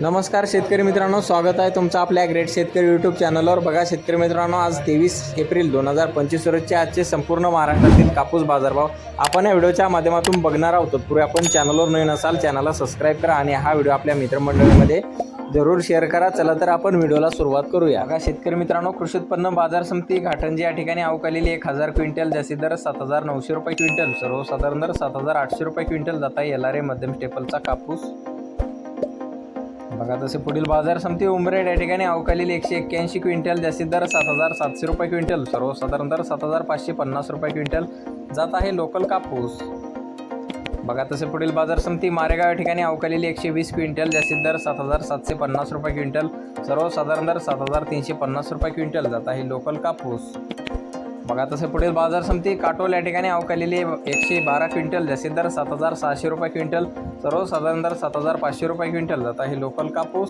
नमस्कार शेतकरी मित्रांनो स्वागत आहे तुमचं आपल्या ग्रेट शेतकरी यूट्यूब चॅनलवर बघा शेतकरी मित्रांनो आज तेवीस एप्रिल दोन हजार पंचवीस रोजचे आजचे संपूर्ण महाराष्ट्रातील कापूस बाजारभाव आपण या व्हिडिओच्या माध्यमातून बघणार आहोत. पूर्वी आपण चॅनलवर नवीन असाल चॅनलला सबस्क्राईब करा आणि हा व्हिडिओ आपल्या मित्रमंडळीमध्ये जरूर शेअर करा. चला तर आपण व्हिडिओला सुरुवात करूया. का शेतकरी मित्रांनो कृषी उत्पन्न बाजार समिती घाटंजी या ठिकाणी अवकालेली एक हजार क्विंटल जास्ती दर सात हजार नऊशे रुपये क्विंटल सर्वसाधारण दर सात हजार आठशे रुपये क्विंटल जाता एल मध्यम स्टेपलचा कापूस बघा तसे पुढील बाजार समिती उमरेड या ठिकाणी अवकालील एकशे एक्क्याऐंशी क्विंटल जास्तीत दर सात हजार सातशे रुपये क्विंटल सर्वसाधारण दर सात हजार पाचशे पन्नास रुपये क्विंटल जात आहे लोकल कापूस. बघा तसे पुढील बाजार समिती मारेगाव या ठिकाणी अवकालेली एकशे वीस क्विंटल जास्तीत दर सात हजार सातशे पन्नास रुपये क्विंटल सर्वसाधारण दर सात हजार तीनशे पन्नास रुपये क्विंटल जात आहे लोकल कापूस. बघा तसं पुढील बाजार समिती काटोल या ठिकाणी अवकालेली एकशे बारा क्विंटल जास्तीत सात हजार सहाशे रुपये क्विंटल सर्वसाधारण दर सात हजार पाचशे रुपये क्विंटल. जात आहे लोकल कापूस